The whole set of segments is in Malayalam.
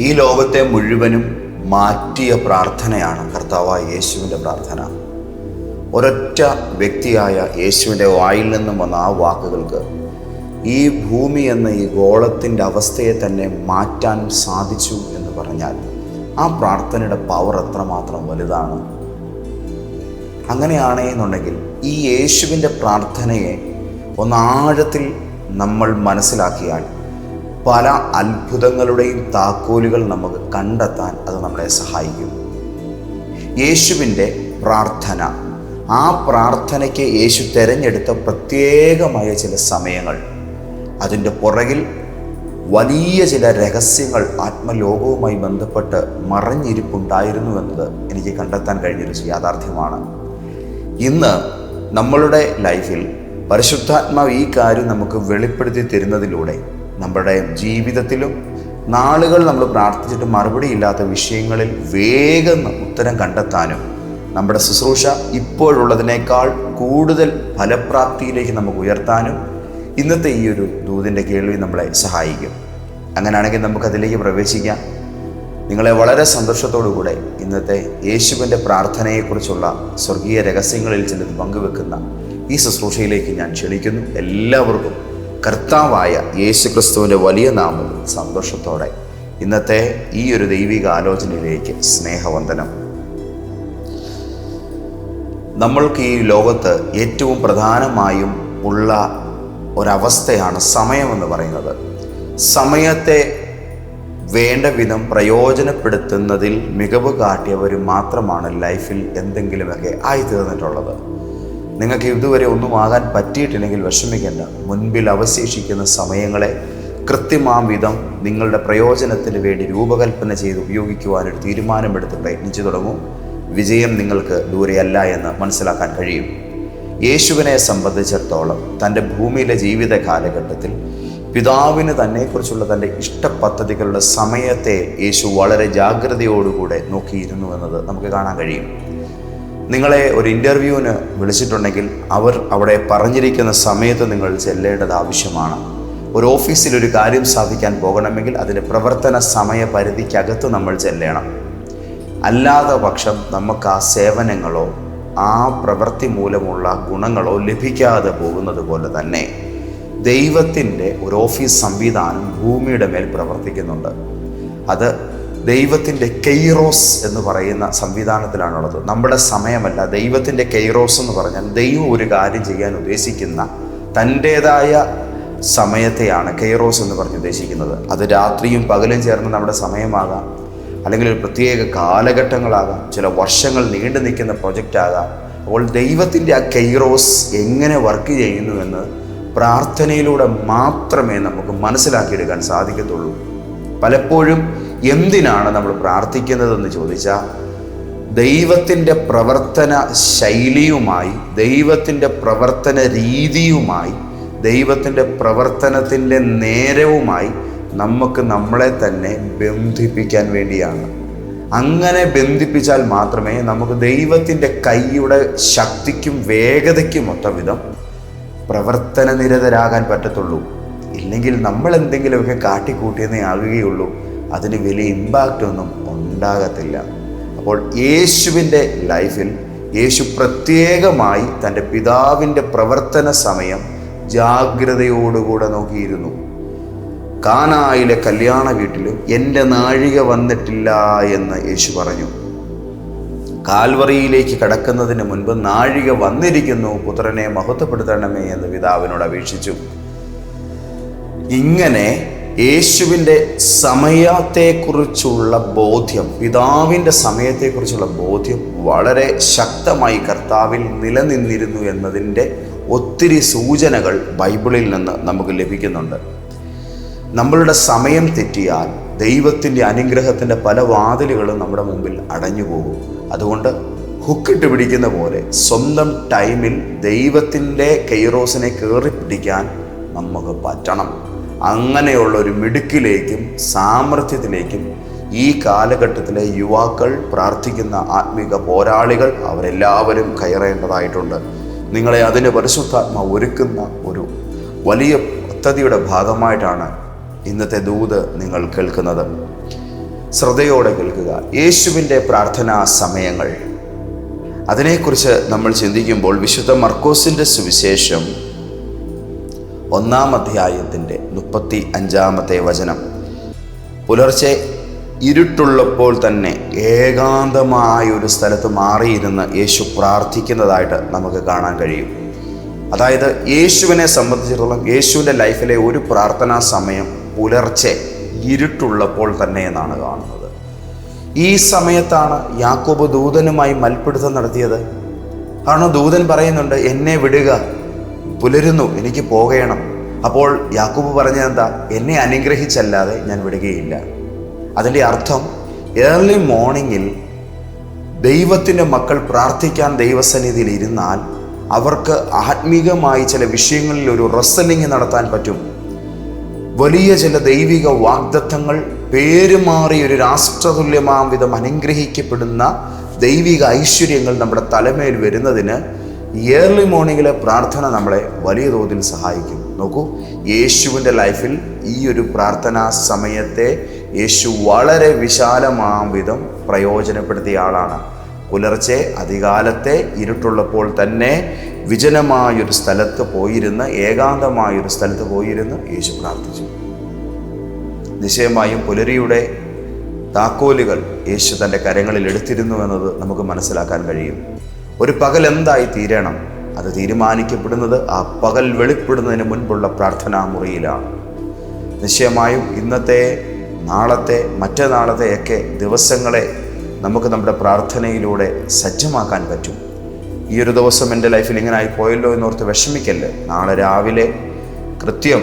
ഈ ലോകത്തെ മുഴുവനും മാറ്റിയ പ്രാർത്ഥനയാണ് കർത്താവായ യേശുവിന്റെ പ്രാർത്ഥന. ഒരൊറ്റ വ്യക്തിയായ യേശുവിന്റെ വായിൽ നിന്നും വന്ന ആ വാക്കുകൾക്ക് ഈ ഭൂമി എന്ന ഈ ഗോളത്തിന്റെ അവസ്ഥയെ തന്നെ മാറ്റാൻ സാധിച്ചു എന്ന് പറഞ്ഞാൽ ആ പ്രാർത്ഥനയുടെ പവർ എത്രമാത്രം വലുതാണ്. അങ്ങനെയാണെന്നുണ്ടെങ്കിൽ ഈ യേശുവിന്റെ പ്രാർത്ഥനയെ ഒന്നാഴത്തിൽ നമ്മൾ മനസ്സിലാക്കിയാൽ പല അത്ഭുതങ്ങളുടെയും താക്കോലുകൾ നമുക്ക് കണ്ടെത്താൻ അത് നമ്മളെ സഹായിക്കും. യേശുവിന്റെ പ്രാർത്ഥന. ആ പ്രാർത്ഥനയ്ക്ക് യേശു തിരഞ്ഞെടുത്ത പ്രത്യേകമായ ചില സമയങ്ങൾ. അതിന്റെ പുറകിൽ വലിയ ചില രഹസ്യങ്ങൾ ആത്മലോകവുമായി ബന്ധപ്പെട്ട് മറഞ്ഞിരിപ്പുണ്ടായിരുന്നു എന്നത് എനിക്ക് കണ്ടെത്താൻ കഴിഞ്ഞൊരു യാഥാർത്ഥ്യമാണ്. ഇന്ന് നമ്മളുടെ ലൈഫിൽ പരിശുദ്ധാത്മാവ് ഈ കാര്യം നമുക്ക് വെളിപ്പെടുത്തി തരുന്നതിലൂടെ നമ്മുടെ ജീവിതത്തിലും നാളുകൾ നമ്മൾ പ്രാർത്ഥിച്ചിട്ട് മറുപടി ഇല്ലാത്ത വിഷയങ്ങളിൽ വേഗം ഉത്തരം കണ്ടെത്താനും നമ്മുടെ ശുശ്രൂഷ ഇപ്പോഴുള്ളതിനേക്കാൾ കൂടുതൽ ഫലപ്രാപ്തിയിലേക്ക് നമുക്ക് ഉയർത്താനും ഇന്നത്തെ ഈ ഒരു ദൂതിന്റെ കേൾവി നമ്മളെ സഹായിക്കും. അങ്ങനെയാണെങ്കിൽ നമുക്കതിലേക്ക് പ്രവേശിക്കാം. നിങ്ങളെ വളരെ സന്തോഷത്തോടുകൂടെ ഇന്നത്തെ യേശുവിന്റെ പ്രാർത്ഥനയെക്കുറിച്ചുള്ള സ്വർഗീയ രഹസ്യങ്ങളിൽ ചിലത് പങ്കുവെക്കുന്ന ഈ ശുശ്രൂഷയിലേക്ക് ഞാൻ ക്ഷണിക്കുന്നു. എല്ലാവർക്കും കർത്താവായ യേശു ക്രിസ്തുവിന്റെ വലിയ നാമം സന്തോഷത്തോടെ ഇന്നത്തെ ഈ ഒരു ദൈവിക ആലോചനയിലേക്ക് സ്നേഹവന്ദനം. നമ്മൾക്ക് ഈ ലോകത്ത് ഏറ്റവും പ്രധാനമായും ഉള്ള ഒരവസ്ഥയാണ് സമയമെന്ന് പറയുന്നത്. സമയത്തെ വേണ്ട വിധം പ്രയോജനപ്പെടുത്തുന്നതിൽ മികവ് കാട്ടിയവർ മാത്രമാണ് ലൈഫിൽ എന്തെങ്കിലുമൊക്കെ ആയിത്തീർന്നിട്ടുള്ളത്. നിങ്ങൾക്ക് ഇതുവരെ ഒന്നും ആകാൻ പറ്റിയിട്ടില്ലെങ്കിൽ വിഷമിക്കേണ്ട. മുൻപിൽ അവശേഷിക്കുന്ന സമയങ്ങളെ കൃത്യമാം വിധം നിങ്ങളുടെ പ്രയോജനത്തിന് വേണ്ടി രൂപകൽപ്പന ചെയ്ത് ഉപയോഗിക്കുവാനൊരു തീരുമാനമെടുത്ത് പ്രയത്നിച്ചു തുടങ്ങും. വിജയം നിങ്ങൾക്ക് ദൂരെയല്ല എന്ന് മനസ്സിലാക്കാൻ കഴിയും. യേശുവിനെ സംബന്ധിച്ചിടത്തോളം തന്റെ ഭൂമിയിലെ ജീവിത കാലഘട്ടത്തിൽ പിതാവിന് തന്നെക്കുറിച്ചുള്ള തന്റെ ഇഷ്ടപദ്ധതികളുടെ സമയത്തെ യേശു വളരെ ജാഗ്രതയോടുകൂടെ നോക്കിയിരുന്നു എന്നത് നമുക്ക് കാണാൻ കഴിയും. നിങ്ങളെ ഒരു ഇന്റർവ്യൂവിന് വിളിച്ചിട്ടുണ്ടെങ്കിൽ അവർ അവിടെ പറഞ്ഞിരിക്കുന്ന സമയത്ത് നിങ്ങൾ ചെല്ലേണ്ടത് ആവശ്യമാണ്. ഒരു ഓഫീസിൽ ഒരു കാര്യം സാധിക്കാൻ പോകണമെങ്കിൽ അതിന്റെ പ്രവർത്തന സമയപരിധിക്കകത്ത് നമ്മൾ ചെല്ലണം. അല്ലാതെ പക്ഷം നമുക്ക് ആ സേവനങ്ങളോ ആ പ്രവൃത്തി മൂലമുള്ള ഗുണങ്ങളോ ലഭിക്കാതെ പോകുന്നത് പോലെ തന്നെ ദൈവത്തിന്റെ ഒരു ഓഫീസ് സംവിധാനം ഭൂമിയുടെ മേൽ പ്രവർത്തിക്കുന്നുണ്ട്. അത് ദൈവത്തിന്റെ കെയ്റോസ് എന്ന് പറയുന്ന സംവിധാനത്തിലാണുള്ളത്. നമ്മുടെ സമയമല്ല. ദൈവത്തിന്റെ കെയ്റോസ് എന്ന് പറഞ്ഞാൽ ദൈവം ഒരു കാര്യം ചെയ്യാൻ ഉദ്ദേശിക്കുന്ന തന്റേതായ സമയത്തെയാണ് കെയ്റോസ് എന്ന് പറഞ്ഞ് ഉദ്ദേശിക്കുന്നത്. അത് രാത്രിയും പകലും ചേർന്ന് നമ്മുടെ സമയമാകാം. അല്ലെങ്കിൽ ഒരു പ്രത്യേക കാലഘട്ടങ്ങളാകാം. ചില വർഷങ്ങൾ നീണ്ടു നിൽക്കുന്ന പ്രൊജക്റ്റ് ആകാം അപ്പോൾ ദൈവത്തിന്റെ ആ കെയ്റോസ് എങ്ങനെ വർക്ക് ചെയ്യുന്നുവെന്ന് പ്രാർത്ഥനയിലൂടെ മാത്രമേ നമുക്ക് മനസ്സിലാക്കിയെടുക്കാൻ സാധിക്കത്തുള്ളൂ. പലപ്പോഴും എന്തിനാണ് നമ്മൾ പ്രാർത്ഥിക്കുന്നതെന്ന് ചോദിച്ചാൽ ദൈവത്തിന്റെ പ്രവർത്തന ശൈലിയുമായി ദൈവത്തിന്റെ പ്രവർത്തന രീതിയുമായി ദൈവത്തിന്റെ പ്രവർത്തനത്തിന്റെ നേരവുമായി നമുക്ക് നമ്മളെ തന്നെ ബന്ധിപ്പിക്കാൻ വേണ്ടിയാണ്. അങ്ങനെ ബന്ധിപ്പിച്ചാൽ മാത്രമേ നമുക്ക് ദൈവത്തിന്റെ കൈയുടെ ശക്തിക്കും വേഗതയ്ക്കും ഒത്ത വിധം പ്രവർത്തന നിരതരാകാൻ പറ്റത്തുള്ളൂ. ഇല്ലെങ്കിൽ നമ്മൾ എന്തെങ്കിലുമൊക്കെ കാട്ടിക്കൂട്ടിയെന്നേ ആകുകയുള്ളൂ. അതിന് വലിയ ഇമ്പാക്റ്റ് ഒന്നും ഉണ്ടാകത്തില്ല. അപ്പോൾ യേശുവിന്റെ ലൈഫിൽ യേശു പ്രത്യേകമായി തന്റെ പിതാവിന്റെ പ്രവർത്തന സമയം ജാഗ്രതയോടുകൂടെ നോക്കിയിരുന്നു. കാനായിലെ കല്യാണ വീട്ടിലും എന്റെ നാഴിക വന്നിട്ടില്ല എന്ന് യേശു പറഞ്ഞു. കാൽവറിയിലേക്ക് കടക്കുന്നതിന് മുൻപ് നാഴിക വന്നിരിക്കുന്നു പുത്രനെ മഹത്വപ്പെടുത്തണമേ എന്ന് പിതാവിനോട് അപേക്ഷിച്ചു. ഇങ്ങനെ യേശുവിന്റെ സമയത്തെക്കുറിച്ചുള്ള ബോധ്യം പിതാവിന്റെ സമയത്തെക്കുറിച്ചുള്ള ബോധ്യം വളരെ ശക്തമായി കർത്താവിൽ നിലനിന്നിരുന്നു എന്നതിന്റെ ഒത്തിരി സൂചനകൾ ബൈബിളിൽ നിന്ന് നമുക്ക് ലഭിക്കുന്നുണ്ട്. നമ്മളുടെ സമയം തെറ്റിയാൽ ദൈവത്തിന്റെ അനുഗ്രഹത്തിന്റെ പല വാതിലുകളും നമ്മുടെ മുമ്പിൽ അടഞ്ഞു പോകും. അതുകൊണ്ട് ഹുക്കിട്ട് പിടിക്കുന്ന പോലെ സ്വന്തം ടൈമിൽ ദൈവത്തിന്റെ കെയ്റോസിനെ കയറി പിടിക്കാൻ നമുക്ക് പറ്റണം. അങ്ങനെയുള്ള ഒരു മിടുക്കിലേക്കും സാമർഥ്യത്തിലേക്കും ഈ കാലഘട്ടത്തിലെ യുവാക്കൾ പ്രാർത്ഥിക്കുന്ന ആത്മീക പോരാളികൾ അവരെല്ലാവരും കയറേണ്ടതായിട്ടുണ്ട്. നിങ്ങളെ അതിന് പരിശുദ്ധാത്മ ഒരുക്കുന്ന ഒരു വലിയ പദ്ധതിയുടെ ഭാഗമായിട്ടാണ് ഇന്നത്തെ ദൂത് നിങ്ങൾ കേൾക്കുന്നത്. ശ്രദ്ധയോടെ കേൾക്കുക. യേശുവിന്റെ പ്രാർത്ഥനാ സമയങ്ങൾ. അതിനെക്കുറിച്ച് നമ്മൾ ചിന്തിക്കുമ്പോൾ വിശുദ്ധ മർക്കോസിന്റെ സുവിശേഷം ഒന്നാം അധ്യായത്തിന്റെ മുപ്പത്തി അഞ്ചാമത്തെ വചനം. പുലർച്ചെ ഇരുട്ടുള്ളപ്പോൾ തന്നെ ഏകാന്തമായ ഒരു സ്ഥലത്ത് മാറിയിരുന്ന് യേശു പ്രാർത്ഥിക്കുന്നതായിട്ട് നമുക്ക് കാണാൻ കഴിയും. അതായത് യേശുവിനെ സംബന്ധിച്ചിടത്തോളം യേശുവിന്റെ ലൈഫിലെ ഒരു പ്രാർത്ഥനാ സമയം പുലർച്ചെ ഇരുട്ടുള്ളപ്പോൾ തന്നെ എന്നാണ് കാണുന്നത്. ഈ സമയത്താണ് യാക്കോബ് ദൂതനുമായി മൽപ്പിടുത്തം നടത്തിയത്. കാരണം ദൂതൻ പറയുന്നുണ്ട് എന്നെ വിടുക പുലരുന്നു എനിക്ക് പോകണം. അപ്പോൾ യാക്കൂബ് പറഞ്ഞത് എന്താ എന്നെ അനുഗ്രഹിച്ചല്ലാതെ ഞാൻ വിടുകയില്ല. അതിന്റെ അർത്ഥം ഏർലി മോർണിംഗിൽ ദൈവത്തിന്റെ മക്കൾ പ്രാർത്ഥിക്കാൻ ദൈവസന്നിധിയിൽ ഇരുന്നാൽ അവർക്ക് ആത്മീകമായി ചില വിഷയങ്ങളിൽ ഒരു റസലിംഗ് നടത്താൻ പറ്റും. വലിയ ചില ദൈവിക വാഗ്ദത്തങ്ങൾ പേരുമാറി ഒരു രാഷ്ട്രതുല്യമാം വിധം അനുഗ്രഹിക്കപ്പെടുന്ന ദൈവിക ഐശ്വര്യങ്ങൾ നമ്മുടെ തലമേൽ വരുന്നതിന് ഇയർലി മോർണിംഗിലെ പ്രാർത്ഥന നമ്മളെ വലിയ തോതിൽ സഹായിക്കും. നോക്കൂ യേശുവിന്റെ ലൈഫിൽ ഈ ഒരു പ്രാർത്ഥനാ സമയത്തെ യേശു വളരെ വിശാലമാം വിധം പ്രയോജനപ്പെടുത്തിയ ആളാണ്. പുലർച്ചെ അധികാലത്തെ ഇരുട്ടുള്ളപ്പോൾ തന്നെ വിജനമായൊരു സ്ഥലത്ത് പോയിരുന്ന് ഏകാന്തമായൊരു സ്ഥലത്ത് പോയിരുന്ന് യേശു പ്രാർത്ഥിച്ചു. നിശ്ചയമായും പുലരിയുടെ താക്കോലുകൾ യേശു തന്റെ കരങ്ങളിൽ എടുത്തിരുന്നു എന്നത് നമുക്ക് മനസ്സിലാക്കാൻ കഴിയും. ഒരു പകൽ എന്തായി തീരണം? അത് തീരുമാനിക്കപ്പെടുന്നത് ആ പകൽ വെളിപ്പെടുന്നതിന് മുൻപുള്ള പ്രാർത്ഥനാ മുറിയിലാണ് നിശ്ചയമായും ഇന്നത്തെ നാളത്തെ മറ്റന്നാളത്തെയൊക്കെ ദിവസങ്ങളെ നമുക്ക് നമ്മുടെ പ്രാർത്ഥനയിലൂടെ സജ്ജമാക്കാൻ പറ്റും. ഈ ഒരു ദിവസം എന്റെ ലൈഫിൽ ഇങ്ങനെ ആയി പോയല്ലോ എന്നോർത്ത് വിഷമിക്കല്ലേ? നാളെ രാവിലെ കൃത്യം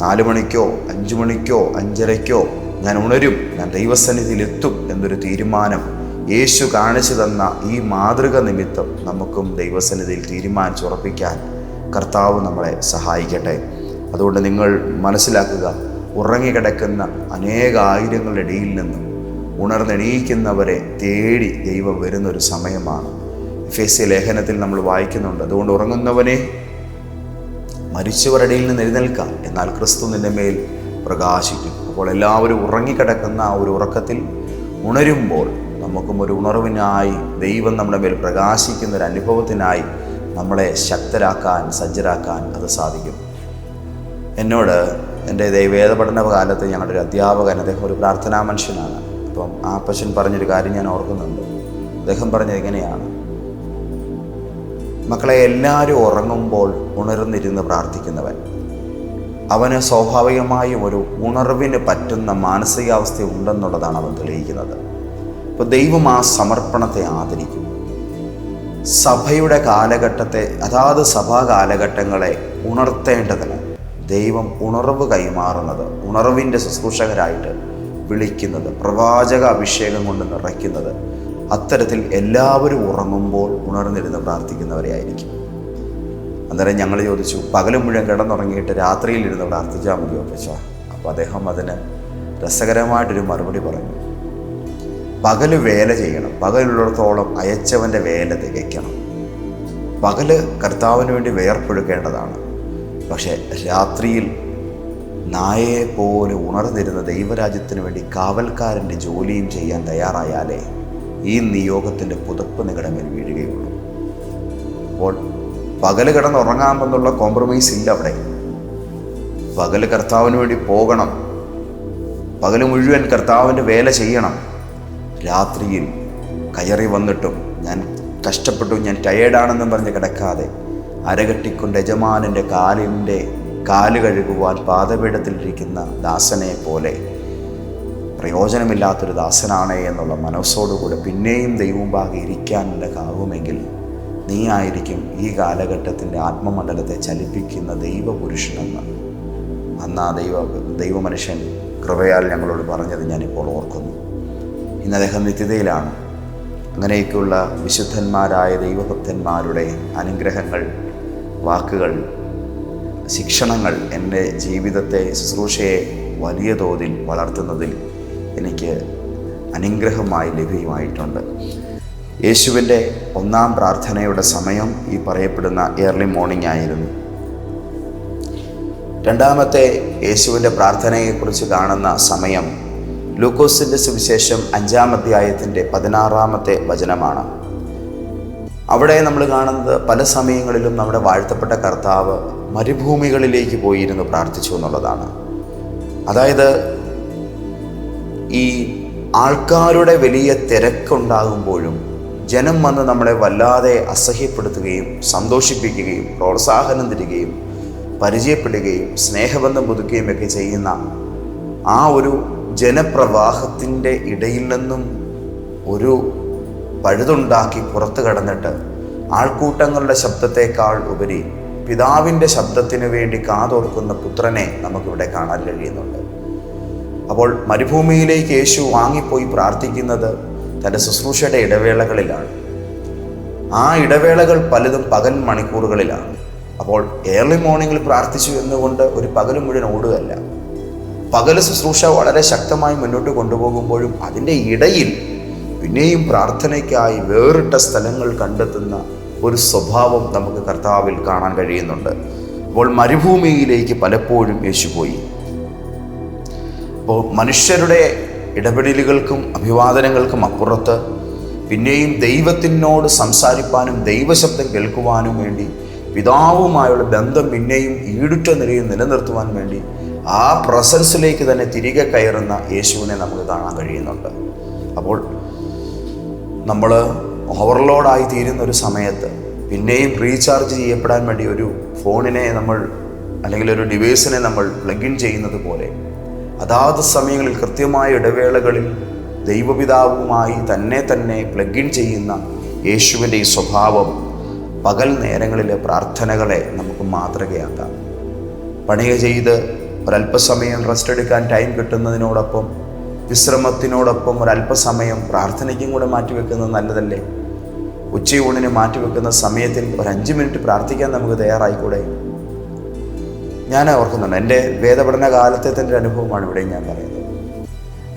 നാല് മണിക്കോ അഞ്ചു മണിക്കോ അഞ്ചരയ്ക്കോ ഞാൻ ഉണരും ഞാൻ ദൈവസന്നിധിയിൽ എത്തും എന്നൊരു തീരുമാനം യേശു കാണിച്ചു തന്ന ഈ മാതൃക നിമിത്തം നമുക്കും ദൈവസന്നിധിയിൽ തീരുമാനിച്ചുറപ്പിക്കാൻ കർത്താവ് നമ്മളെ സഹായിക്കട്ടെ. അതുകൊണ്ട് നിങ്ങൾ മനസ്സിലാക്കുക ഉറങ്ങിക്കിടക്കുന്ന അനേക ആയിരങ്ങളുടെ ഇടയിൽ നിന്നും ഉണർന്നെണീക്കുന്നവരെ തേടി ദൈവം വരുന്നൊരു സമയമാണ്. ഫേസ്യ ലേഖനത്തിൽ നമ്മൾ വായിക്കുന്നുണ്ട് അതുകൊണ്ട് ഉറങ്ങുന്നവനെ മരിച്ചവരുടെ ഇടയിൽ നിന്ന് എഴുന്നേൽക്കാം എന്നാൽ ക്രിസ്തു നിന്റെ മേൽ പ്രകാശിക്കും. അപ്പോൾ എല്ലാവരും ഉറങ്ങിക്കിടക്കുന്ന ആ ഒരു ഉറക്കത്തിൽ ഉണരുമ്പോൾ നമുക്കും ഒരു ഉണർവിനായി ദൈവം നമ്മുടെ മേൽ പ്രകാശിക്കുന്ന ഒരു അനുഭവത്തിനായി നമ്മളെ ശക്തരാക്കാൻ സജ്ജരാക്കാൻ അത് സാധിക്കും. എന്നോട് എന്റെ ദൈവേദ പഠന കാലത്ത് ഞങ്ങളുടെ ഒരു അധ്യാപകൻ അദ്ദേഹം ഒരു പ്രാർത്ഥനാ മനുഷ്യനാണ്. അപ്പം ആ പശൻ പറഞ്ഞൊരു കാര്യം ഞാൻ ഓർക്കുന്നുണ്ട്. അദ്ദേഹം പറഞ്ഞത് എങ്ങനെയാണ് മക്കളെ എല്ലാവരും ഉറങ്ങുമ്പോൾ ഉണർന്നിരുന്ന് പ്രാർത്ഥിക്കുന്നവൻ. അവന് സ്വാഭാവികമായും ഒരു ഉണർവിന് പറ്റുന്ന മാനസികാവസ്ഥ ഉണ്ടെന്നുള്ളതാണ് അവൻ തെളിയിക്കുന്നത്. ഇപ്പോൾ ദൈവം ആ സമർപ്പണത്തെ ആദരിക്കും. സഭയുടെ കാലഘട്ടത്തെ അതാത് സഭാ കാലഘട്ടങ്ങളെ ഉണർത്തേണ്ടതിന് ദൈവം ഉണർവ് കൈമാറുന്നത് ഉണർവിന്റെ ശുശ്രൂഷകരായിട്ട് വിളിക്കുന്നത് പ്രവാചക അഭിഷേകം കൊണ്ട് നിറയ്ക്കുന്നത് അത്തരത്തിൽ എല്ലാവരും ഉറങ്ങുമ്പോൾ ഉണർന്നിരുന്ന് പ്രാർത്ഥിക്കുന്നവരെ ആയിരിക്കും. അന്നേരം ഞങ്ങൾ ചോദിച്ചു പകൽ മുഴുവൻ കിടന്നുറങ്ങിയിട്ട് രാത്രിയിൽ ഇരുന്ന് പ്രാർത്ഥിച്ചാൽ മതിയോ? പച്ച അപ്പോൾ അദ്ദേഹം അതിന് രസകരമായിട്ടൊരു മറുപടി പറഞ്ഞു. പകൽ വേല ചെയ്യണം. പകലുള്ളിടത്തോളം അയച്ചവന്റെ വേല തികയ്ക്കണം. പകൽ കർത്താവിന് വേണ്ടി വേർപ്പെടുക്കേണ്ടതാണ് പക്ഷേ രാത്രിയിൽ നായയെ പോലെ ഉണർന്നിരുന്ന ദൈവരാജ്യത്തിന് വേണ്ടി കാവൽക്കാരന്റെ ജോലിയും ചെയ്യാൻ തയ്യാറായാലേ ഈ നിയോഗത്തിന്റെ പുതപ്പ് നിങ്ങളുടെ വീഴുകയുള്ളൂ. അപ്പോൾ പകൽ കിടന്നുറങ്ങാമെന്നുള്ള കോംപ്രമൈസ് ഇല്ല അവിടെ. പകൽ കർത്താവിന് വേണ്ടി പോകണം. പകൽ മുഴുവൻ കർത്താവിന്റെ വേല ചെയ്യണം. രാത്രിയിൽ കയറി വന്നിട്ടും ഞാൻ കഷ്ടപ്പെട്ടു ഞാൻ ടയേർഡാണെന്നും പറഞ്ഞ് കിടക്കാതെ അരകെട്ടിക്കൊണ്ട് യജമാനന്റെ കാലിന്റെ കാൽ കഴുകുവാൻ പാതപീഠത്തിലിരിക്കുന്ന ദാസനെ പോലെ പ്രയോജനമില്ലാത്തൊരു ദാസനാണ് എന്നുള്ള മനസ്സോടുകൂടെ പിന്നെയും ദൈവമുമ്പാകെ ഇരിക്കാൻ നിനക്കാകുമെങ്കിൽ നീ ആയിരിക്കും ഈ കാലഘട്ടത്തിന്റെ ആത്മമണ്ഡലത്തെ ചലിപ്പിക്കുന്ന ദൈവപുരുഷനെന്ന്. അന്ന് ആ ദൈവ ദൈവമനുഷ്യൻ കൃപയാൽ ഞങ്ങളോട് പറഞ്ഞത് ഞാനിപ്പോൾ ഓർക്കുന്നു. ഇന്ന് അദ്ദേഹം നിത്യതയിലാണ്. അങ്ങനെയൊക്കെയുള്ള വിശുദ്ധന്മാരായ ദൈവഭക്തന്മാരുടെ അനുഗ്രഹങ്ങൾ വാക്കുകൾ ശിക്ഷണങ്ങൾ എന്റെ ജീവിതത്തെ ശുശ്രൂഷയെ വലിയ തോതിൽ വളർത്തുന്നതിൽ എനിക്ക് അനുഗ്രഹമായി ലഭ്യമായിട്ടുണ്ട്. യേശുവിന്റെ ഒന്നാം പ്രാർത്ഥനയുടെ സമയം ഈ പറയപ്പെടുന്ന ഏർലി മോർണിംഗ് ആയിരുന്നു. രണ്ടാമത്തെ യേശുവിന്റെ പ്രാർത്ഥനയെക്കുറിച്ച് കാണുന്ന സമയം ലൂക്കോസിന്റെ സുവിശേഷം അഞ്ചാം അധ്യായത്തിന്റെ പതിനാറാമത്തെ വചനമാണ്. അവിടെ നമ്മൾ കാണുന്നത് പല സമയങ്ങളിലും നമ്മുടെ വാഴ്ത്തപ്പെട്ട കർത്താവ് മരുഭൂമികളിലേക്ക് പോയിരുന്നു പ്രാർത്ഥിച്ചു എന്നുള്ളതാണ്. അതായത് ഈ ആൾക്കാരുടെ വലിയ തിരക്കുണ്ടാകുമ്പോഴും ജനം വന്ന് നമ്മളെ വല്ലാതെ അസഹ്യപ്പെടുത്തുകയും സന്തോഷിപ്പിക്കുകയും പ്രോത്സാഹനം തരികയും പരിചയപ്പെടുകയും സ്നേഹബന്ധം പുതുക്കുകയും ഒക്കെ ചെയ്യുന്ന ആ ഒരു ജനപ്രവാഹത്തിന്റെ ഇടയിൽ നിന്നും ഒരു പഴുതുണ്ടാക്കി പുറത്തു കടന്നിട്ട് ആൾക്കൂട്ടങ്ങളുടെ ശബ്ദത്തേക്കാൾ ഉപരി പിതാവിന്റെ ശബ്ദത്തിനു വേണ്ടി കാതോർക്കുന്ന പുത്രനെ നമുക്കിവിടെ കാണാൻ കഴിയുന്നുണ്ട്. അപ്പോൾ മരുഭൂമിയിലേക്ക് യേശു വാങ്ങിപ്പോയി പ്രാർത്ഥിക്കുന്നത് തന്റെ ശുശ്രൂഷയുടെ ഇടവേളകളിലാണ്. ആ ഇടവേളകൾ പലതും പകൽ മണിക്കൂറുകളിലാണ്. അപ്പോൾ ഏർലി മോർണിംഗിൽ പ്രാർത്ഥിച്ചു എന്നുകൊണ്ട് ഒരു പകൽ മുഴുവൻ ഓടുകയല്ല. പകൽ ശുശ്രൂഷ വളരെ ശക്തമായി മുന്നോട്ട് കൊണ്ടുപോകുമ്പോഴും അതിന്റെ ഇടയിൽ പിന്നെയും പ്രാർത്ഥനയ്ക്കായി വേറിട്ട സ്ഥലങ്ങൾ കണ്ടെത്തുന്ന ഒരു സ്വഭാവം നമുക്ക് കർത്താവിൽ കാണാൻ കഴിയുന്നുണ്ട്. അപ്പോൾ മരുഭൂമിയിലേക്ക് പലപ്പോഴും യേശു പോയി. അപ്പോൾ മനുഷ്യരുടെ ഇടപെടലുകൾക്കും അഭിവാദനങ്ങൾക്കും അപ്പുറത്ത് പിന്നെയും ദൈവത്തിനോട് സംസാരിപ്പാനും ദൈവശബ്ദം കേൾക്കുവാനും വേണ്ടി പിതാവുമായുള്ള ബന്ധം പിന്നെയും ഈടുറ്റ നിലയിൽ നിലനിർത്തുവാൻ വേണ്ടി ആ പ്രസൻസിലേക്ക് തന്നെ തിരികെ കയറുന്ന യേശുവിനെ നമുക്ക് കാണാൻ കഴിയുന്നുണ്ട്. അപ്പോൾ നമ്മൾ ഓവർലോഡായി തീരുന്ന ഒരു സമയത്ത് പിന്നെയും റീചാർജ് ചെയ്യപ്പെടാൻ വേണ്ടി ഒരു ഫോണിനെ നമ്മൾ അല്ലെങ്കിൽ ഒരു ഡിവൈസിനെ നമ്മൾ പ്ലഗ് ഇൻ ചെയ്യുന്നത് പോലെ അതാത് സമയങ്ങളിൽ കൃത്യമായ ഇടവേളകളിൽ ദൈവപിതാവുമായി തന്നെ തന്നെ പ്ലഗ് ഇൻ ചെയ്യുന്ന യേശുവിന്റെ ഈ സ്വഭാവം പകൽ നേരങ്ങളിലെ പ്രാർത്ഥനകളെ നമുക്ക് മാതൃകയാക്കാം. പണിക ചെയ്ത് ഒരല്പസമയം റെസ്റ്റ് എടുക്കാൻ ടൈം കിട്ടുന്നതിനോടൊപ്പം വിശ്രമത്തിനോടൊപ്പം ഒരല്പസമയം പ്രാർത്ഥനയ്ക്കും കൂടെ മാറ്റിവെക്കുന്നത് നല്ലതല്ലേ? ഉച്ചയൂണിന് മാറ്റിവെക്കുന്ന സമയത്തിൽ ഒരു അഞ്ച് മിനിറ്റ് പ്രാർത്ഥിക്കാൻ നമുക്ക് തയ്യാറായിക്കൂടെ? ഞാൻ ഓർക്കുന്നുണ്ട് എന്റെ വേദപഠന കാലത്തെ തന്നെ അനുഭവമാണ് ഇവിടെ ഞാൻ പറയുന്നത്.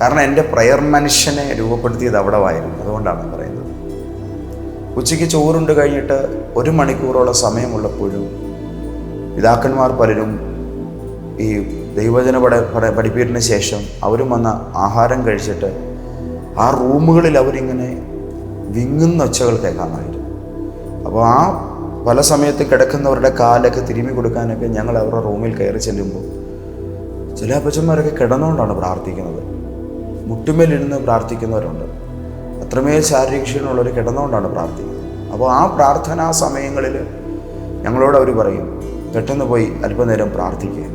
കാരണം എന്റെ പ്രയർ മനുഷ്യനെ രൂപപ്പെടുത്തിയത് അവിടെ വായിരുന്നു അതുകൊണ്ടാണ് പറയുന്നത്. ഉച്ചയ്ക്ക് ചോറുണ്ട് കഴിഞ്ഞിട്ട് ഒരു മണിക്കൂറോളം സമയമുള്ളപ്പോഴും പിതാക്കന്മാർ പലരും ഈ ദൈവജന പഠ പഠ പഠിപ്പീരിന് ശേഷം അവരും വന്ന ആഹാരം കഴിച്ചിട്ട് ആ റൂമുകളിൽ അവരിങ്ങനെ വിങ്ങുന്ന ഒച്ചകൾ കേൾക്കാമായിരുന്നു. അപ്പോൾ ആ പല സമയത്ത് കിടക്കുന്നവരുടെ കാലൊക്കെ തിരുമ്മി കൊടുക്കാനൊക്കെ ഞങ്ങൾ അവരുടെ റൂമിൽ കയറി ചെല്ലുമ്പോൾ ചില അപ്പച്ചന്മാരൊക്കെ കിടന്നുകൊണ്ടാണ് പ്രാർത്ഥിക്കുന്നത്. മുട്ടുമേലിരുന്ന് പ്രാർത്ഥിക്കുന്നവരുണ്ട്. അത്രമേൽ ശാരീരിക ക്ഷീണമുള്ളവർ കിടന്നുകൊണ്ടാണ് പ്രാർത്ഥിക്കുന്നത്. അപ്പോൾ ആ പ്രാർത്ഥനാ സമയങ്ങളിൽ ഞങ്ങളോട് അവർ പറയും പെട്ടെന്ന് പോയി അല്പനേരം പ്രാർത്ഥിക്കുക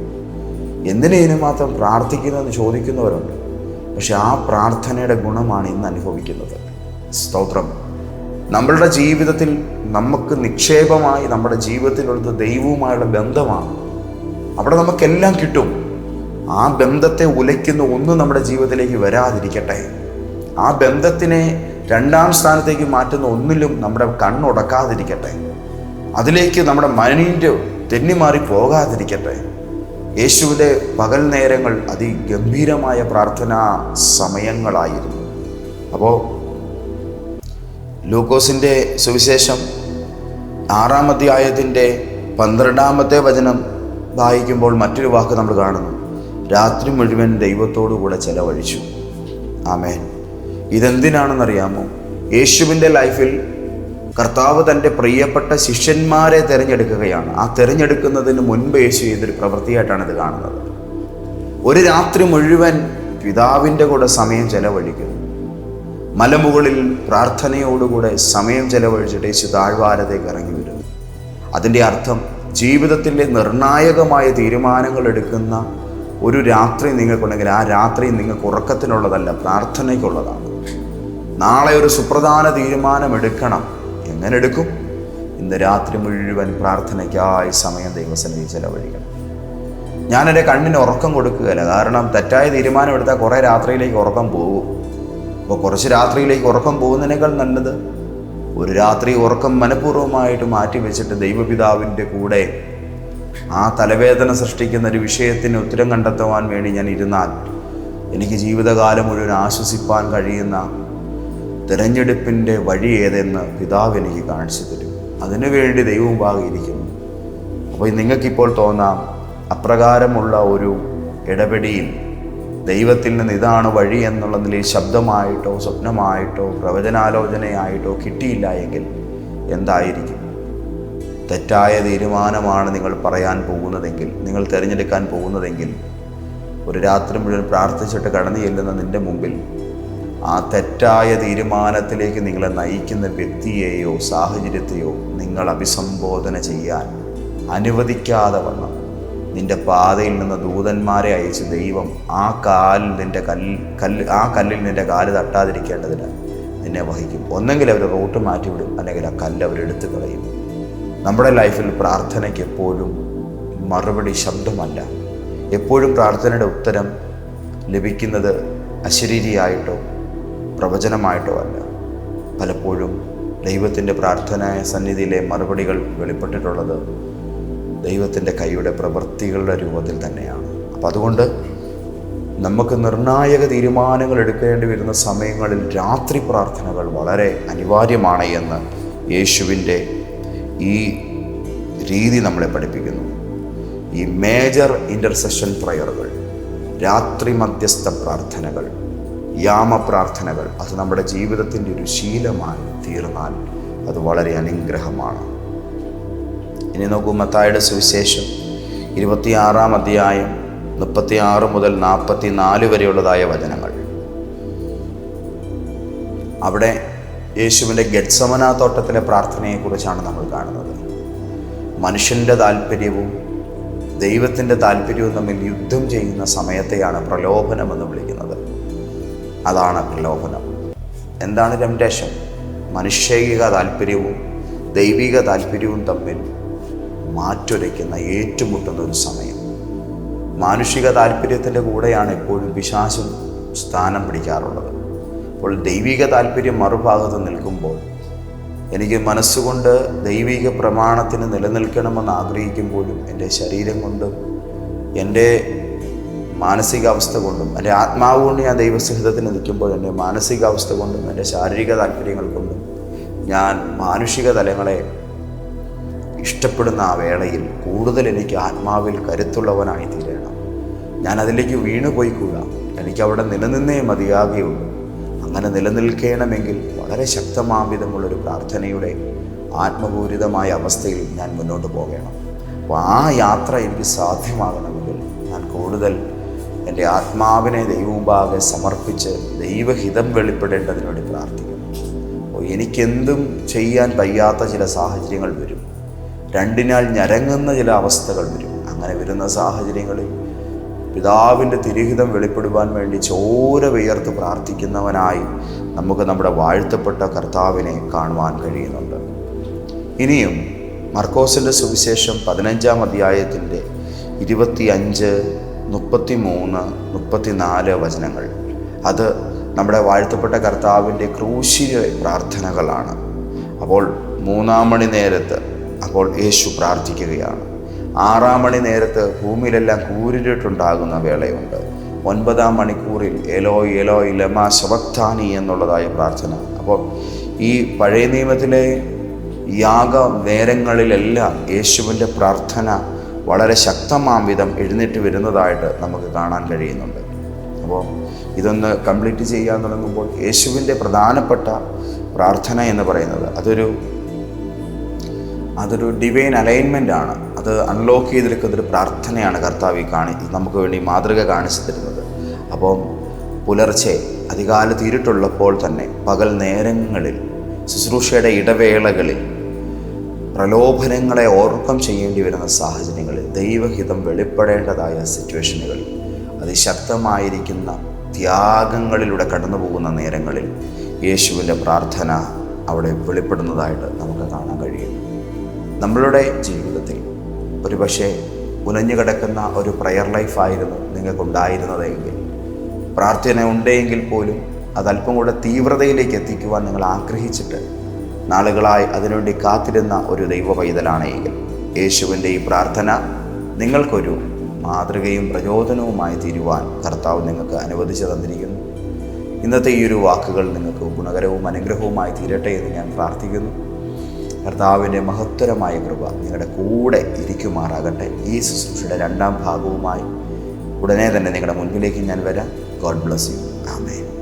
എന്തിനേനും മാത്രം പ്രാർത്ഥിക്കുന്നതെന്ന് ചോദിക്കുന്നവരുണ്ട്. പക്ഷെ ആ പ്രാർത്ഥനയുടെ ഗുണമാണ് ഇന്ന് അനുഭവിക്കുന്നത്. സ്തോത്രം. നമ്മളുടെ ജീവിതത്തിൽ നമുക്ക് നിക്ഷേപമായി നമ്മുടെ ജീവിതത്തിലുള്ളത് ദൈവവുമായുള്ള ബന്ധമാണ്. അവിടെ നമുക്കെല്ലാം കിട്ടും. ആ ബന്ധത്തെ ഉലയ്ക്കുന്ന ഒന്നും നമ്മുടെ ജീവിതത്തിലേക്ക് വരാതിരിക്കട്ടെ. ആ ബന്ധത്തിനെ രണ്ടാം സ്ഥാനത്തേക്ക് മാറ്റുന്ന ഒന്നിലും നമ്മുടെ കണ്ണുടക്കാതിരിക്കട്ടെ അതിലേക്ക് നമ്മുടെ മനീന്റെ തെന്നിമാറി പോകാതിരിക്കട്ടെ. യേശുവിന്റെ പകൽ നേരങ്ങൾ അതിഗംഭീരമായ പ്രാർത്ഥനാ സമയങ്ങളായിരുന്നു. അപ്പോൾ ലൂക്കോസിന്റെ സുവിശേഷം ആറാം അധ്യായത്തിന്റെ പന്ത്രണ്ടാമത്തെ വചനം വായിക്കുമ്പോൾ മറ്റൊരു വാക്ക് നമ്മൾ കാണുന്നു. രാത്രി മുഴുവൻ ദൈവത്തോടു കൂടെ ചെലവഴിച്ചു. ആമേൻ. ഇതെന്തിനാണെന്നറിയാമോ? യേശുവിന്റെ ലൈഫിൽ കർത്താവ് തന്റെ പ്രിയപ്പെട്ട ശിഷ്യന്മാരെ തിരഞ്ഞെടുക്കുകയാണ്. ആ തിരഞ്ഞെടുക്കുന്നതിന് മുൻപ് യേശു ചെയ്തൊരു പ്രവൃത്തിയായിട്ടാണ് ഇത് കാണുന്നത്. ഒരു രാത്രി മുഴുവൻ പിതാവിന്റെ കൂടെ സമയം ചെലവഴിക്കുന്നു. മലമുകളിൽ പ്രാർത്ഥനയോടുകൂടെ സമയം ചെലവഴിച്ചിട്ട് യേശു താഴ്വാരത്തേക്ക് ഇറങ്ങി വരുന്നു. അതിന്റെ അർത്ഥം ജീവിതത്തിന്റെ നിർണായകമായ തീരുമാനങ്ങൾ എടുക്കുന്ന ഒരു രാത്രി നിങ്ങൾക്കുണ്ടെങ്കിൽ ആ രാത്രി നിങ്ങൾക്ക് ഉറക്കത്തിനുള്ളതല്ല പ്രാർത്ഥനയ്ക്കുള്ളതാണ്. നാളെ ഒരു സുപ്രധാന തീരുമാനം എടുക്കണം എങ്ങനെ എടുക്കും? ഇന്ന് രാത്രി മുഴുവൻ പ്രാർത്ഥനയ്ക്കായി സമയം ദൈവസന്നിധി ചെലവഴിക്കണം. ഞാൻ എന്റെ കണ്ണിന് ഉറക്കം കൊടുക്കുകയല്ല. കാരണം തെറ്റായ തീരുമാനം എടുത്താൽ കുറേ രാത്രിയിലേക്ക് ഉറക്കം പോകും. അപ്പോൾ കുറച്ച് രാത്രിയിലേക്ക് ഉറക്കം പോകുന്നതിനേക്കാൾ നല്ലത് ഒരു രാത്രി ഉറക്കം മനഃപൂർവമായിട്ട് മാറ്റി വെച്ചിട്ട് ദൈവപിതാവിന്റെ കൂടെ ആ തലവേദന സൃഷ്ടിക്കുന്ന ഒരു വിഷയത്തിന് ഉത്തരം കണ്ടെത്തുവാൻ വേണ്ടി ഞാൻ ഇരുന്നാൽ എനിക്ക് ജീവിതകാലം മുഴുവൻ ആശ്വസിപ്പാൻ കഴിയുന്ന തിരഞ്ഞെടുപ്പിന്റെ വഴി ഏതെന്ന് പിതാവ് എനിക്ക് കാണിച്ചു തരും. അതിനുവേണ്ടി ദൈവം ഭാഗിയിരിക്കുന്നു. അപ്പോൾ നിങ്ങൾക്കിപ്പോൾ തോന്നാം അപ്രകാരമുള്ള ഒരു ഇടപെടിയിൽ ദൈവത്തിൽ നിന്ന് ഇതാണ് വഴി എന്നുള്ള നിലയിൽ ശബ്ദമായിട്ടോ സ്വപ്നമായിട്ടോ പ്രവചനാലോചനയായിട്ടോ കിട്ടിയില്ല എങ്കിൽ എന്തായിരിക്കും? തെറ്റായ തീരുമാനമാണ് നിങ്ങൾ പറയാൻ പോകുന്നതെങ്കിൽ നിങ്ങൾ തിരഞ്ഞെടുക്കാൻ പോകുന്നതെങ്കിൽ ഒരു രാത്രി മുഴുവൻ പ്രാർത്ഥിച്ചിട്ട് കടന്നു ചെല്ലുന്ന നിന്റെ മുമ്പിൽ ആ തെറ്റായ തീരുമാനത്തിലേക്ക് നിങ്ങളെ നയിക്കുന്ന വ്യക്തിയെയോ സാഹചര്യത്തെയോ നിങ്ങൾ അഭിസംബോധന ചെയ്യാൻ അനുവദിക്കാതെ വണ്ണം നിന്റെ പാതയിൽ നിന്ന് ദൂതന്മാരെ അയച്ച് ദൈവം ആ കാലിൽ നിന്റെ കല്ല് കല്ല് ആ കല്ലിൽ നിന്റെ കാൽ തട്ടാതിരിക്കേണ്ടതിന് നിന്നെ വഹിക്കും. ഒന്നെങ്കിൽ അവർ റൂട്ട് മാറ്റിവിടും അല്ലെങ്കിൽ ആ കല്ല് അവരെടുത്ത് കളയും. നമ്മുടെ ലൈഫിൽ പ്രാർത്ഥനയ്ക്ക് എപ്പോഴും മറുപടി ശബ്ദമല്ല. എപ്പോഴും പ്രാർത്ഥനയുടെ ഉത്തരം ലഭിക്കുന്നത് അശരീരിയായിട്ടോ പ്രവചനമായിട്ടോ അല്ല പലപ്പോഴും ദൈവത്തിന്റെ പ്രാർത്ഥനായ സന്നിധിയിലെ മറുപടികൾ വെളിപ്പെട്ടിട്ടുള്ളത് ദൈവത്തിന്റെ കൈയുടെ പ്രവൃത്തികളുടെ രൂപത്തിൽ തന്നെയാണ്. അപ്പം അതുകൊണ്ട് നമുക്ക് നിർണായക തീരുമാനങ്ങൾ എടുക്കേണ്ടി വരുന്ന സമയങ്ങളിൽ രാത്രി പ്രാർത്ഥനകൾ വളരെ അനിവാര്യമാണ് എന്ന് യേശുവിന്റെ ഈ രീതി നമ്മളെ പഠിപ്പിക്കുന്നു. ഈ മേജർ ഇന്റർസെഷൻ പ്രയറുകൾ രാത്രി മധ്യസ്ഥ പ്രാർത്ഥനകൾ യാമ പ്രാർത്ഥനകൾ അത് നമ്മുടെ ജീവിതത്തിന്റെ ഒരു ശീലമായി തീർന്നാൽ അത് വളരെ അനുഗ്രഹമാണ്. ഇനി നോക്കൂ മത്തായുടെ സുവിശേഷം ഇരുപത്തിയാറാം അധ്യായം മുപ്പത്തിയാറ് മുതൽ നാൽപ്പത്തി നാല് വരെയുള്ളതായ വചനങ്ങൾ. അവിടെ യേശുവിന്റെ ഗഡ്സമന തോട്ടത്തിലെ പ്രാർത്ഥനയെക്കുറിച്ചാണ് നമ്മൾ കാണുന്നത്. മനുഷ്യന്റെ താല്പര്യവും ദൈവത്തിന്റെ താല്പര്യവും തമ്മിൽ യുദ്ധം ചെയ്യുന്ന സമയത്തെയാണ് പ്രലോഭനമെന്ന് വിളിക്കുന്നത്. അതാണ് പ്രലോഭനം. എന്താണ് ടെംപ്ടേഷൻ മനുഷ്യൈക താല്പര്യവും ദൈവിക താല്പര്യവും തമ്മിൽ മാറ്റുരയ്ക്കുന്ന ഏറ്റുമുട്ടുന്ന ഒരു സമയം. മാനുഷിക താല്പര്യത്തിന്റെ കൂടെയാണ് എപ്പോഴും വിശ്വാസം സ്ഥാനം പിടിക്കാറുള്ളത്. അപ്പോൾ ദൈവിക താല്പര്യം മറുഭാഗത്ത് നിൽക്കുമ്പോൾ എനിക്ക് മനസ്സുകൊണ്ട് ദൈവിക പ്രമാണത്തിന് നിലനിൽക്കണമെന്ന് ആഗ്രഹിക്കുമ്പോഴും എന്റെ ശരീരം കൊണ്ടും എന്റെ മാനസികാവസ്ഥ കൊണ്ടും എന്റെ ആത്മാവ് കൊണ്ട് ഞാൻ ദൈവസഹിതത്തിന് നിൽക്കുമ്പോൾ എന്റെ മാനസികാവസ്ഥ കൊണ്ടും എന്റെ ശാരീരിക താല്പര്യങ്ങൾ കൊണ്ടും ഞാൻ മാനുഷിക തലങ്ങളെ ഇഷ്ടപ്പെടുന്ന ആ വേളയിൽ കൂടുതൽ എനിക്ക് ആത്മാവിൽ കരുത്തുള്ളവനായി തീരണം. ഞാൻ അതിലേക്ക് വീണുപോയിക്കൂടാ എനിക്കവിടെ നിലനിന്നേ മതിയാകുകയുള്ളൂ അങ്ങനെ നിലനിൽക്കണമെങ്കിൽ വളരെ ശക്തമാംവിധമുള്ളൊരു പ്രാർത്ഥനയുടെ ആത്മപൂരിതമായ അവസ്ഥയിൽ ഞാൻ മുന്നോട്ട് പോകണം. അപ്പോൾ ആ യാത്ര എനിക്ക് സാധ്യമാകണമെങ്കിൽ ഞാൻ കൂടുതൽ എന്റെ ആത്മാവിനെ ദൈവമുമ്പാകെ സമർപ്പിച്ച് ദൈവഹിതം വെളിപ്പെടേണ്ടതിന് വേണ്ടി പ്രാർത്ഥിക്കുന്നു എനിക്കെന്തും ചെയ്യാൻ വയ്യാത്ത ചില സാഹചര്യങ്ങൾ വരും. രണ്ടിനാൽ ഞരങ്ങുന്ന ചില അവസ്ഥകൾ വരും. അങ്ങനെ വരുന്ന സാഹചര്യങ്ങളിൽ പിതാവിന്റെ തിരുഹിതം വെളിപ്പെടുവാൻ വേണ്ടി ചോര വിയർത്ത് പ്രാർത്ഥിക്കുന്നവനായി നമുക്ക് നമ്മുടെ വാഴ്ത്തപ്പെട്ട കർത്താവിനെ കാണുവാൻ കഴിയുന്നുണ്ട്. ഇനിയും മർക്കോസിന്റെ സുവിശേഷം പതിനഞ്ചാം അധ്യായത്തിന്റെ ഇരുപത്തി അഞ്ച് മുപ്പത്തി മൂന്ന് മുപ്പത്തിനാല് വചനങ്ങൾ. അത് നമ്മുടെ വാഴ്ത്തപ്പെട്ട കർത്താവിന്റെ ക്രൂശിയ പ്രാർത്ഥനകളാണ്. അപ്പോൾ മൂന്നാം മണി നേരത്ത് അപ്പോൾ യേശു പ്രാർത്ഥിക്കുകയാണ്. ആറാം മണി നേരത്ത് ഭൂമിയിലെല്ലാം കൂരിട്ടുണ്ടാകുന്ന വേളയുണ്ട്. ഒൻപതാം മണിക്കൂറിൽ എലോ എലോ ഇലമ ശവക്താനി എന്നുള്ളതായ പ്രാർത്ഥന. അപ്പോൾ ഈ പഴയ നിയമത്തിലെ യാഗ നേരങ്ങളിലെല്ലാം യേശുവിന്റെ പ്രാർത്ഥന വളരെ ശക്തമാം വിധം എഴുന്നേറ്റ് വരുന്നതായിട്ട് നമുക്ക് കാണാൻ കഴിയുന്നുണ്ട്. അപ്പോൾ ഇതൊന്ന് കംപ്ലീറ്റ് ചെയ്യാൻ തുടങ്ങുമ്പോൾ യേശുവിന്റെ പ്രധാനപ്പെട്ട പ്രാർത്ഥന എന്ന് പറയുന്നത് അതൊരു അതൊരു ഡിവൈൻ അലൈൻമെന്റ് ആണ്. അത് അൺലോക്ക് ചെയ്തെടുക്കുന്ന ഒരു പ്രാർത്ഥനയാണ് കർത്താവ് കാണി നമുക്ക് വേണ്ടി മാതൃക കാണിച്ചു തരുന്നത്. അപ്പം പുലർച്ചെ അധികാലത്ത് ഇരുട്ടുള്ളപ്പോൾ തന്നെ പകൽ നേരങ്ങളിൽ ശുശ്രൂഷയുടെ ഇടവേളകളിൽ പ്രലോഭനങ്ങളെ ഓർക്കം ചെയ്യേണ്ടി വരുന്ന സാഹചര്യങ്ങളിൽ ദൈവഹിതം വെളിപ്പെടേണ്ടതായ സിറ്റുവേഷനുകൾ അതിശക്തമായിരിക്കുന്ന ത്യാഗങ്ങളിലൂടെ കടന്നു പോകുന്ന നേരങ്ങളിൽ യേശുവിന്റെ പ്രാർത്ഥന അവിടെ വെളിപ്പെടുന്നതായിട്ട് നമുക്ക് കാണാൻ കഴിയും. നമ്മളുടെ ജീവിതത്തിൽ ഒരുപക്ഷെ ഉലഞ്ഞു കിടക്കുന്ന ഒരു പ്രയർ ലൈഫായിരുന്നു നിങ്ങൾക്കുണ്ടായിരുന്നതെങ്കിൽ. പ്രാർത്ഥന ഉണ്ടെങ്കിൽ പോലും അതല്പം കൂടെ തീവ്രതയിലേക്ക് എത്തിക്കുവാൻ നിങ്ങൾ ആഗ്രഹിച്ചിട്ട് നാളുകളായി അതിനുവേണ്ടി കാത്തിരുന്ന ഒരു ദൈവ പൈതലാണെങ്കിൽ യേശുവിന്റെ ഈ പ്രാർത്ഥന നിങ്ങൾക്കൊരു മാതൃകയും പ്രചോദനവുമായി തീരുവാൻ കർത്താവ് നിങ്ങൾക്ക് അനുവദിച്ചു തന്നിരിക്കുന്നു. ഇന്നത്തെ ഈ ഒരു വാക്കുകൾ നിങ്ങൾക്ക് ഗുണകരവും അനുഗ്രഹവുമായി തീരട്ടെ എന്ന് ഞാൻ പ്രാർത്ഥിക്കുന്നു. കർത്താവിന്റെ മഹത്തരമായ കൃപ നിങ്ങളുടെ കൂടെ ഇരിക്കുമാറാകട്ടെ. ഈ ശുശ്രൂഷയുടെ രണ്ടാം ഭാഗവുമായി ഉടനെ തന്നെ നിങ്ങളുടെ മുൻപിലേക്ക് ഞാൻ വരാം. God bless you. ആമേൻ.